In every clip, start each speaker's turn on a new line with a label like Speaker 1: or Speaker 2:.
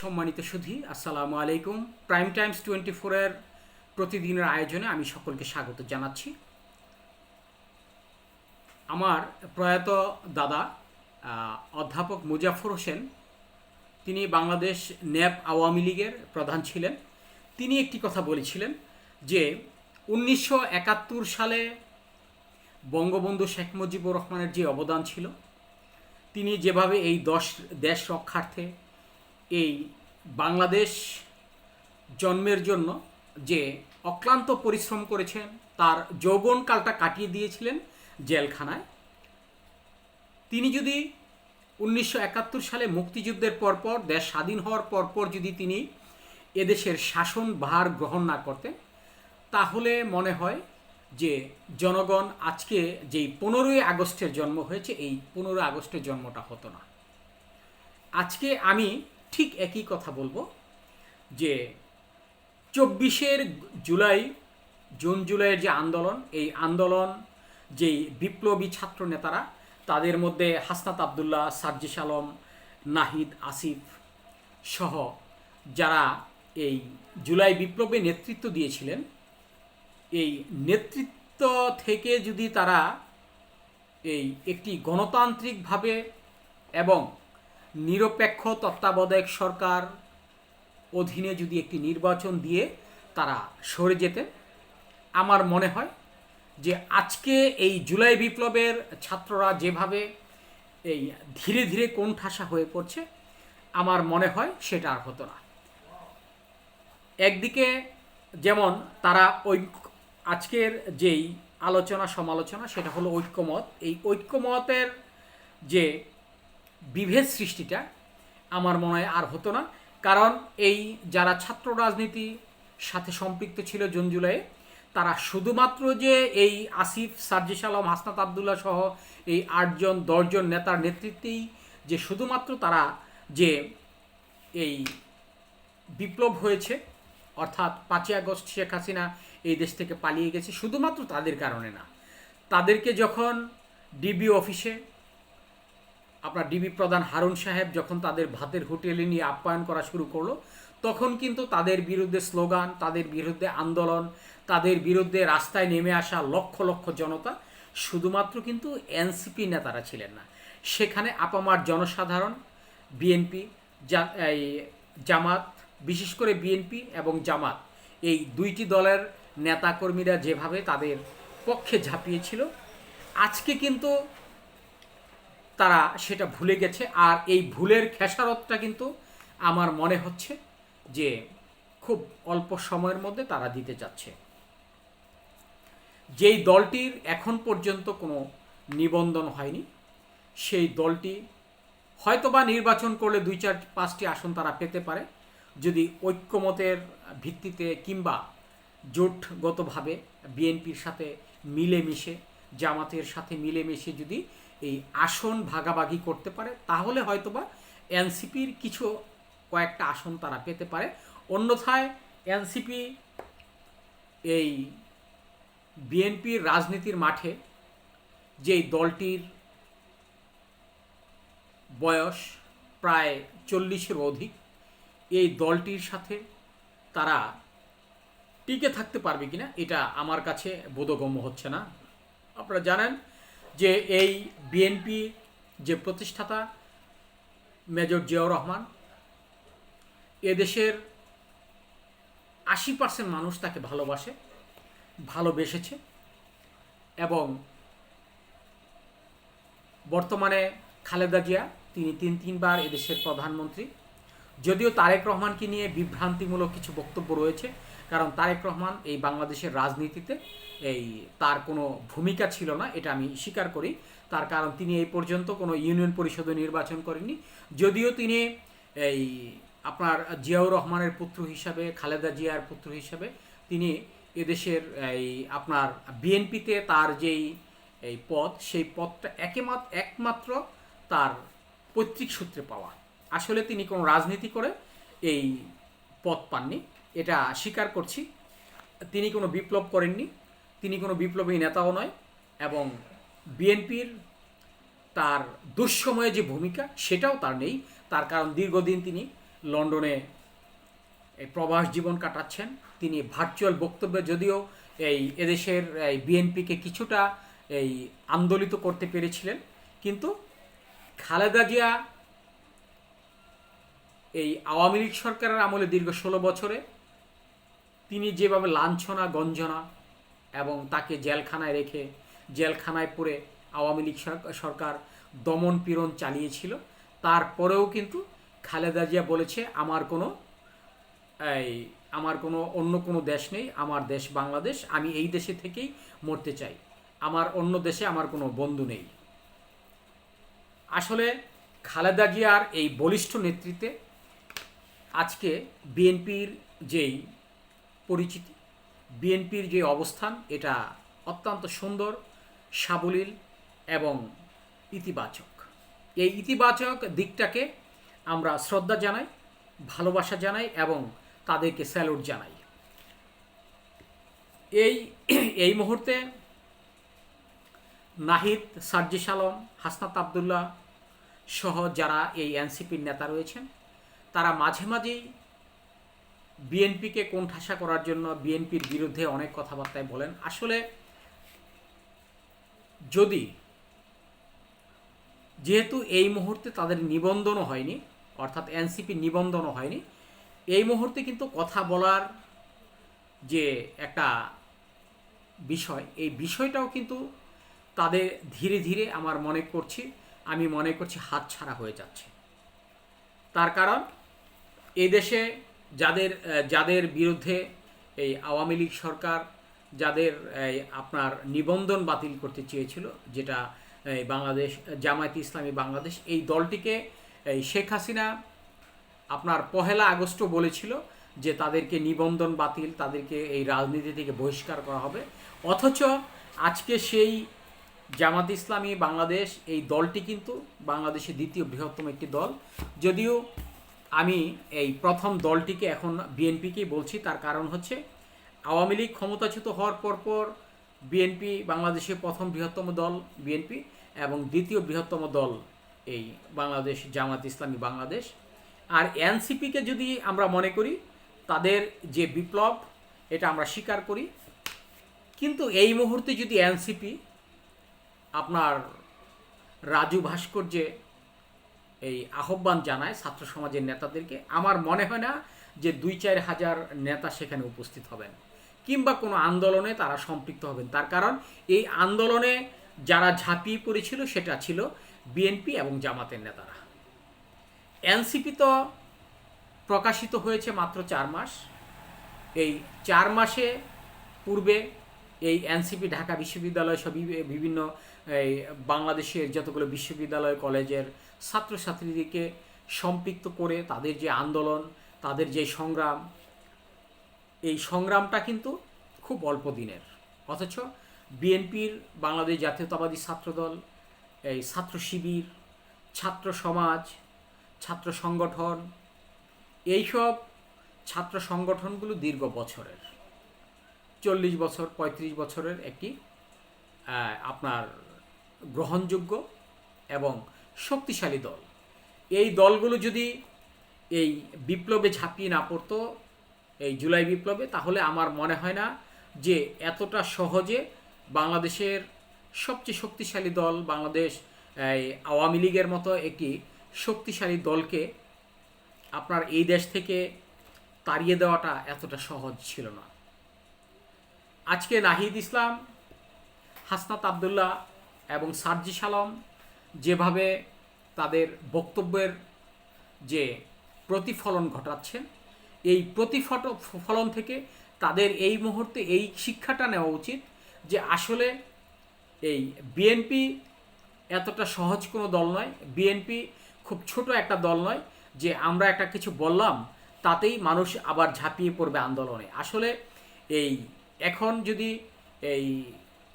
Speaker 1: সম্মানিত সুধী, আসসালামু আলাইকুম। প্রাইম টাইমস টোয়েন্টি ফোরের প্রতিদিনের আয়োজনে আমি সকলকে স্বাগত জানাচ্ছি। আমার প্রয়াত দাদা অধ্যাপক মুজাফর হোসেন, তিনি বাংলাদেশ ন্যাপ আওয়ামী লীগের প্রধান ছিলেন। তিনি একটি কথা বলেছিলেন যে, উনিশশো একাত্তর সালে বঙ্গবন্ধু শেখ মুজিবুর রহমানের যে অবদান ছিল, তিনি যেভাবে এই দশ দেশ রক্ষার্থে এই বাংলাদেশ জন্মের জন্য যে অক্লান্ত পরিশ্রম করেছেন, তার যৌবনকালটা কাটিয়ে দিয়েছিলেন জেলখানায়। তিনি যদি উনিশশো একাত্তর সালে মুক্তিযুদ্ধের পরপর, দেশ স্বাধীন হওয়ার পরপর যদি তিনি এদেশের শাসন ভার গ্রহণ না করতেন, তাহলে মনে হয় যে জনগণ আজকে যেই পনেরোই আগস্টের জন্ম হয়েছে, এই পনেরোই আগস্টের জন্মটা হতো না। আজকে আমি ঠিক একই কথা বলব যে চব্বিশের জুলাই, জুন জুলাইয়ের যে আন্দোলন, এই আন্দোলন যেই বিপ্লবী ছাত্র নেতারা, তাদের মধ্যে হাসনাত আবদুল্লাহ, সার্জিস আলম, নাহিদ, আসিফ সহ যারা এই জুলাই বিপ্লবে নেতৃত্ব দিয়েছিলেন, এই নেতৃত্ব থেকে যদি তারা এই একটি গণতান্ত্রিকভাবে এবং নিরপেক্ষ তত্ত্বাবধায়ক সরকার অধীনে যদি একটি নির্বাচন দিয়ে তারা সরে যেতেন, আমার মনে হয় যে আজকে এই জুলাই বিপ্লবের ছাত্ররা যেভাবে এই ধীরে ধীরে কোণঠাসা হয়ে পড়ছে, আমার মনে হয় সেটা আর হতো না। একদিকে যেমন তারা ঐক্য, আজকের যেই আলোচনা সমালোচনা সেটা হলো ঐক্যমত। এই ঐক্যমতের যে বিভেদ সৃষ্টিটা আমার মনে হয় আর হতো না। কারণ এই যারা ছাত্র রাজনীতি সাথে সম্পৃক্ত ছিল জুন জুলাইয়ে, তারা শুধুমাত্র যে এই আসিফ, সার্জিস আলম, হাসনাত আবদুল্লাহ সহ এই আটজন, দশজন নেতার নেতৃত্বেই যে শুধুমাত্র তারা যে এই বিপ্লব হয়েছে, অর্থাৎ পাঁচই আগস্ট শেখ হাসিনা এই দেশ থেকে পালিয়ে গেছে, শুধুমাত্র তাদের কারণে না। তাদেরকে যখন ডিবি অফিসে আপনার ডিবি প্রধান হারুন সাহেব যখন তাদের ভাতের হোটেলে নিয়ে আপ্যায়ন করা শুরু করল, তখন কিন্তু তাদের বিরুদ্ধে স্লোগান, তাদের বিরুদ্ধে আন্দোলন, তাদের বিরুদ্ধে রাস্তায় নেমে আসা লক্ষ লক্ষ জনতা, শুধুমাত্র কিন্তু এনসিপি নেতারা ছিলেন না। সেখানে আপামার জনসাধারণ বিএনপি জামাত, বিশেষ করে বিএনপি এবং জামাত, এই দুইটি দলের নেতাকর্মীরা যেভাবে তাদের পক্ষে ঝাঁপিয়েছিল, আজকে কিন্তু তারা সেটা ভুলে গেছে। আর এই ভুলের খেসারতটা কিন্তু আমার মনে হচ্ছে যে খুব অল্প সময়ের মধ্যে তারা দিতে যাচ্ছে যেই দলটির এখন পর্যন্ত কোনো নিবন্ধন হয়নি, সেই দলটি হয়তোবা নির্বাচন করলে দুই চার পাঁচটি আসন তারা পেতে পারে। যদি ঐক্যমতের ভিত্তিতে কিংবা জোটগতভাবে বিএনপির সাথে মিলেমিশে জামাতের সাথে মিলেমিশে যদি এই আসন ভাগাভাগি করতে পারে, তাহলে হয়তোবা এনসিপির কিছু কয়েকটা আসন তারা পেতে পারে। অন্যথায় এনসিপি এই বিএনপির রাজনীতির মাঠে যেই দলটির বয়স প্রায় চল্লিশের অধিক, এই দলটির সাথে তারা টিকে থাকতে পারবে কিনা, এটা আমার কাছে বোধগম্য হচ্ছে না। আপনারা জানেন যে এই বিএনপি যে প্রতিষ্ঠাতা মেজর জিয়াউর রহমান, এদেশের আশি পার্সেন্ট মানুষ তাকে ভালোবাসে, ভালোবেসেছে এবং বর্তমানে খালেদা জিয়া, তিনি তিন তিনবার এদেশের প্রধানমন্ত্রী। যদিও তারেক রহমানকে নিয়ে বিভ্রান্তিমূলক কিছু বক্তব্য রয়েছে, কারণ তারেক রহমান এই বাংলাদেশের রাজনীতিতে এই তার কোনো ভূমিকা ছিল না, এটা আমি স্বীকার করি। তার কারণ তিনি এই পর্যন্ত কোনো ইউনিয়ন পরিষদে নির্বাচন করেননি। যদিও তিনি এই আপনার জিয়াউর রহমানের পুত্র হিসাবে, খালেদা জিয়ার পুত্র হিসাবে তিনি এদেশের এই আপনার বিএনপিতে তার যেই এই পদ, সেই পদটা একেমাত্র, একমাত্র তার পৈতৃক সূত্রে পাওয়া। আসলে তিনি কোনো রাজনীতি করে এই পদ পাননি। এটা স্বীকার করছি। তিনি কোনো বিপ্লব করেননি। তিনি কোনো বিপ্লবী নেতাও নয় এবং বিএনপির তার দুঃসময়ে যে ভূমিকা সেটাও তার নেই। তার কারণ দীর্ঘদিন তিনি লন্ডনে প্রবাস জীবন কাটাচ্ছেন। তিনি ভার্চুয়াল বক্তব্যে যদিও এই এদেশের এই বিএনপিকে কিছুটা এই আন্দোলিত করতে পেরেছিলেন। কিন্তু খালেদা জিয়া এই আওয়ামী লীগ সরকারের আমলে দীর্ঘ ষোলো বছরে তিনি যেভাবে লাঞ্ছনা, গঞ্জনা এবং তাকে জেলখানায় রেখে জেলখানায় পড়ে আওয়ামী লীগ সরকার- দমন পীড়ন চালিয়েছিল, তারপরেও কিন্তু খালেদা জিয়া বলেছে, আমার কোনো, এই, আমার কোনো অন্য কোনো দেশ নেই, আমার দেশ বাংলাদেশ, আমি এই দেশে থেকেই মরতে চাই। আমার অন্য দেশে আমার কোনো বন্ধু নেই। আসলে খালেদা জিয়ার এই বলিষ্ঠ নেতৃত্বে আজকে বিএনপির যেই পরিচিতি, বিএনপির যে অবস্থান, এটা অত্যন্ত সুন্দর, সাবলীল এবং ইতিবাচক। এই ইতিবাচক দিকটাকে আমরা শ্রদ্ধা জানাই, ভালোবাসা জানাই এবং তাদেরকে স্যালুট জানাই। এই এই মুহূর্তে নাহিদ, সার্জিস আলম, হাসনাত আবদুল্লাহ সহ যারা এই এনসিপির নেতা রয়েছেন তারা মাঝে মাঝেই বিএনপিকে কোণঠাসা করার জন্য বিএনপির বিরুদ্ধে অনেক কথাবার্তায় বলেন। আসলে যদি যেহেতু এই মুহূর্তে তাদের নিবন্ধনও হয়নি, অর্থাৎ এনসিপি নিবন্ধনও হয়নি, এই মুহূর্তে কিন্তু কথা বলার যে একটা বিষয়, এই বিষয়টাও কিন্তু তাদের ধীরে ধীরে আমার মনে করছি, আমি মনে করছি হাতছাড়া হয়ে যাচ্ছে। তার কারণ এই দেশে যাদের যাদের বিরুদ্ধে এই আওয়ামী লীগ সরকার, যাদের আপনার নিবন্ধন বাতিল করতে চেয়েছিল, যেটা বাংলাদেশ, জামায়াত ইসলামী বাংলাদেশ, এই দলটিকে শেখ হাসিনা আপনার পহেলা আগস্টও বলেছিল যে তাদেরকে নিবন্ধন বাতিল, তাদেরকে এই রাজনীতি থেকে বহিষ্কার করা হবে। অথচ আজকে সেই জামাত ইসলামী বাংলাদেশ, এই দলটি কিন্তু বাংলাদেশের দ্বিতীয় বৃহত্তম একটি দল। যদিও আমি এই প্রথম দলটিকে এখন বিএনপিকেই বলছি, তার কারণ হচ্ছে আওয়ামী লীগ ক্ষমতাচ্যুত হওয়ার পরপর বিএনপি বাংলাদেশের প্রথম বৃহত্তম দল বিএনপি এবং দ্বিতীয় বৃহত্তম দল এই বাংলাদেশ জামাত ইসলামী বাংলাদেশ। আর এনসিপিকে যদি আমরা মনে করি, তাদের যে বিপ্লব, এটা আমরা স্বীকার করি। কিন্তু এই মুহূর্তে যদি এনসিপি আপনার রাজু ভাস্কর্যে এই আহ্বান জানায় ছাত্র সমাজের নেতাদেরকে। আমার মনে হয় না যে দুই চার হাজার নেতা সেখানে উপস্থিত হবেন। কিংবা কোনো আন্দোলনে তারা সম্পৃক্ত হবেন। তার কারণ এই আন্দোলনে যারা ঝাঁপিয়ে পড়েছিল সেটা ছিল বিএনপি এবং জামাতের নেতারা। এনসিপি তো প্রকাশিত হয়েছে মাত্র চার মাস। এই চার মাসে পূর্বে এই এনসিপি, ঢাকা বিশ্ববিদ্যালয় সব বিভিন্ন, এই বাংলাদেশের যতগুলো বিশ্ববিদ্যালয়, কলেজের ছাত্রছাত্রীদেরকে সম্পৃক্ত করে তাদের যে আন্দোলন, তাদের যে সংগ্রাম, এই সংগ্রামটা কিন্তু খুব অল্প দিনের। অথচ বিএনপির, বাংলাদেশ জাতীয়তাবাদী ছাত্রদল, এই ছাত্র শিবির, ছাত্র সমাজ, ছাত্র সংগঠন, এইসব ছাত্র সংগঠনগুলো দীর্ঘ বছরের। চল্লিশ বছর ৩৫ বছরের একটি আপনার গ্রহণযোগ্য এবং শক্তিশালী দল। এই দলগুলো যদি এই বিপ্লবে ঝাঁপিয়ে না পড়তো, এই জুলাই বিপ্লবে, তাহলে আমার মনে হয় না যে এতটা সহজে বাংলাদেশের সবচেয়ে শক্তিশালী দল, বাংলাদেশ আওয়ামী লীগের মতো একটি শক্তিশালী দলকে আপনার এই দেশ থেকে তাড়িয়ে দেওয়াটা এতটা সহজ ছিল না। আজকে নাহিদ ইসলাম, হাসনাত আবদুল্লাহ এবং সার্জিস সালম যেভাবে তাদের বক্তব্যের যে প্রতিফলন ঘটাচ্ছেন, এই প্রতিফট, ফলন থেকে তাদের এই মুহূর্তে এই শিক্ষাটা নেওয়া উচিত যে আসলে এই বিএনপি এতটা সহজ কোনো দল নয়। বিএনপি খুব ছোট একটা দল নয় যে আমরা একটা কিছু বললাম, তাতেই মানুষ আবার ঝাঁপিয়ে পড়বে আন্দোলনে। আসলে এই এখন যদি এই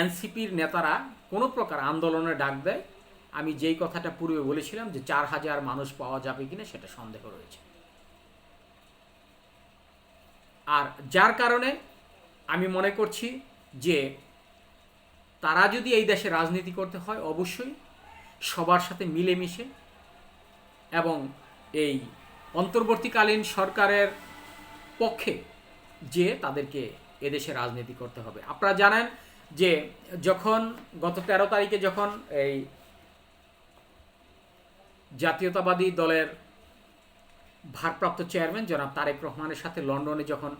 Speaker 1: এনসিপির নেতারা কোনো প্রকার আন্দোলনে ডাক দেয়, আমি যেই কথাটা পূর্বে বলেছিলাম যে চার হাজার মানুষ পাওয়া যাবে কিনা সেটা সন্দেহ রয়েছে। আর যার কারণে আমি মনে করছি যে তারা যদি এই দেশে রাজনীতি করতে হয়, অবশ্যই সবার সাথে মিলেমিশে এবং এই অন্তর্বর্তীকালীন সরকারের পক্ষে যে তাদেরকে এদেশে রাজনীতি করতে হবে। আপনারা জানেন যে যখন গত তেরো তারিখে যখন এই জাতীয়তাবাদী দলের ভারপ্রাপ্ত চেয়ারম্যান জনাব তারেক রহমানের সাথে লন্ডনে যখন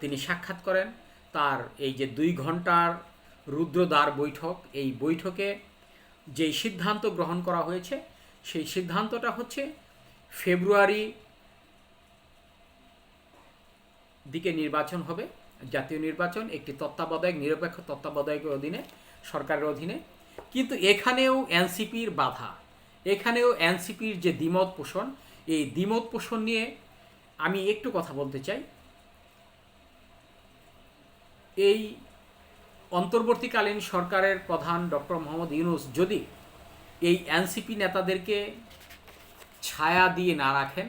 Speaker 1: তিনি সাক্ষাৎ করেন, তার এই যে দুই ঘণ্টার রুদ্রদ্বার বৈঠক, এই বৈঠকে যেই সিদ্ধান্ত গ্রহণ করা হয়েছে, সেই সিদ্ধান্তটা হচ্ছে ফেব্রুয়ারি দিকে নির্বাচন হবে। জাতীয় নির্বাচন, একটি তত্ত্বাবধায়ক, নিরপেক্ষ তত্ত্বাবধায়কের অধীনে, সরকারের অধীনে। কিন্তু এখানেও এনসিপির বাধা। এখানেও এনসিপির যে দ্বিমত পোষণ, এই দ্বিমত পোষণ নিয়ে আমি একটু কথা বলতে চাই। এই অন্তর্বর্তীকালীন সরকারের প্রধান ডক্টর মোহাম্মদ ইউনুস যদি এই এনসিপি নেতাদেরকে ছায়া দিয়ে না রাখেন,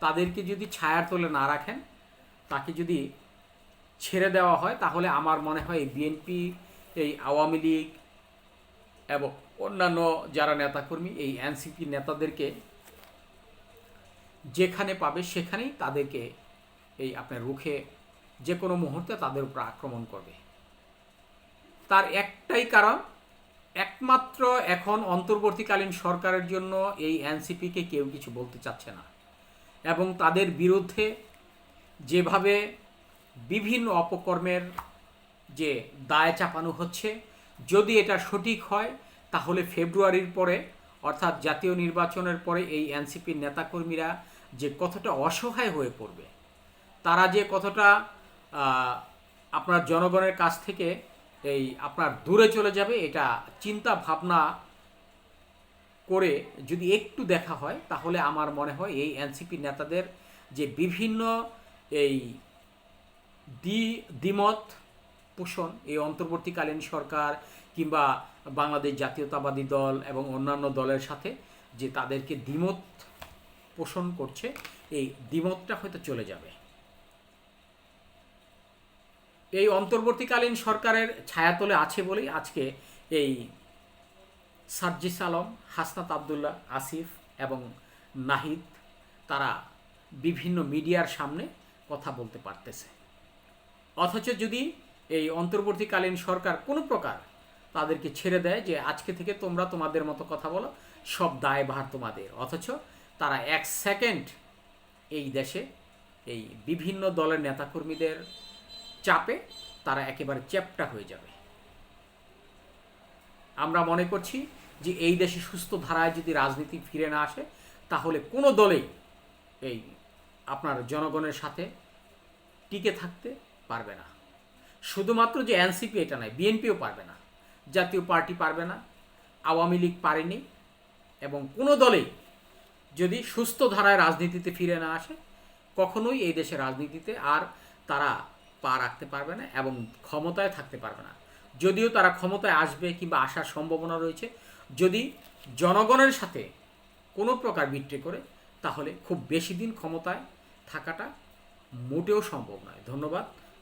Speaker 1: তাদেরকে যদি ছায়ার তলে না রাখেন, তাকে যদি ছেড়ে দেওয়া হয়, তাহলে আমার মনে হয় বিএনপি এই আওয়ামী লীগ এবং অন্যান্য যারা নেতাকর্মী, এই এনসিপি নেতাদেরকে যেখানে পাবে সেখানেই তাদেরকে এই আপনার রুখে যে কোনো মুহূর্তে তাদের উপর আক্রমণ করবে। তার একটাই কারণ, একমাত্র এখন অন্তর্বর্তীকালীন সরকারের জন্য এই এনসিপিকে কেউ কিছু বলতে চাচ্ছে না এবং তাদের বিরুদ্ধে যেভাবে বিভিন্ন অপকর্মের যে দায় চাপানো হচ্ছে, যদি এটা সঠিক হয়, তাহলে ফেব্রুয়ারির পরে, অর্থাৎ জাতীয় নির্বাচনের পরে এই এনসিপির নেতাকর্মীরা যে কতটা অসহায় হয়ে পড়বে, তারা যে কতটা আপনার জনগণের কাছ থেকে এই আপনার দূরে চলে যাবে, এটা চিন্তা ভাবনা করে যদি একটু দেখা হয়, তাহলে আমার মনে হয় এই এনসিপি নেতাদের যে বিভিন্ন এই দ্বি, দ্বিমত পোষণ এই অন্তর্বর্তীকালীন সরকার কিংবা বাংলাদেশ জাতীয়তাবাদী দল এবং অন্যান্য দলের সাথে যে তাদেরকে দ্বিমত পোষণ করছে, এই দ্বিমতটা হয়তো চলে যাবে। এই অন্তর্বর্তীকালীন সরকারের ছায়াতলে আছে বলেই আজকে এই সার্জিস আলম, হাসনাত আবদুল্লাহ, আসিফ এবং নাহিদ তারা বিভিন্ন মিডিয়ার সামনে কথা বলতে পারতেছে। অথচ যদি এই অন্তর্বর্তীকালীন সরকার কোনো প্রকার তাদেরকে ছেড়ে দেয় যে আজকে থেকে তোমরা তোমাদের মতো কথা বলো, সব দায়ভার তোমাদের। অথচ তারা এক সেকেন্ড এই দেশে এই বিভিন্ন দলের নেতাকর্মীদের চাপে তারা একেবারে চ্যাপটা হয়ে যাবে। আমরা মনে করছি যে এই দেশে সুস্থ ধারায় যদি রাজনীতি ফিরে না আসে, তাহলে কোনো দলেই এই আপনার জনগণের সাথে টিকে থাকতে পারবে না। শুধুমাত্র যে এনসিপি এটা নয়, বিএনপিও পারবে না। জাতীয় পার্টি পারবে না, আওয়ামী লীগ পারেনি এবং কোনো দলেই যদি সুস্থ ধারায় রাজনীতিতে ফিরে না আসে, কখনোই এই দেশের রাজনীতিতে আর তারা পা রাখতে পারবে না এবং ক্ষমতায় থাকতে পারবে না। যদিও তারা ক্ষমতায় আসবে কিংবা আসার সম্ভাবনা রয়েছে, যদি জনগণের সাথে কোনো প্রকার বিট্রে করে, তাহলে খুব বেশি দিন ক্ষমতায় থাকাটা মোটেও সম্ভব নয়। ধন্যবাদ।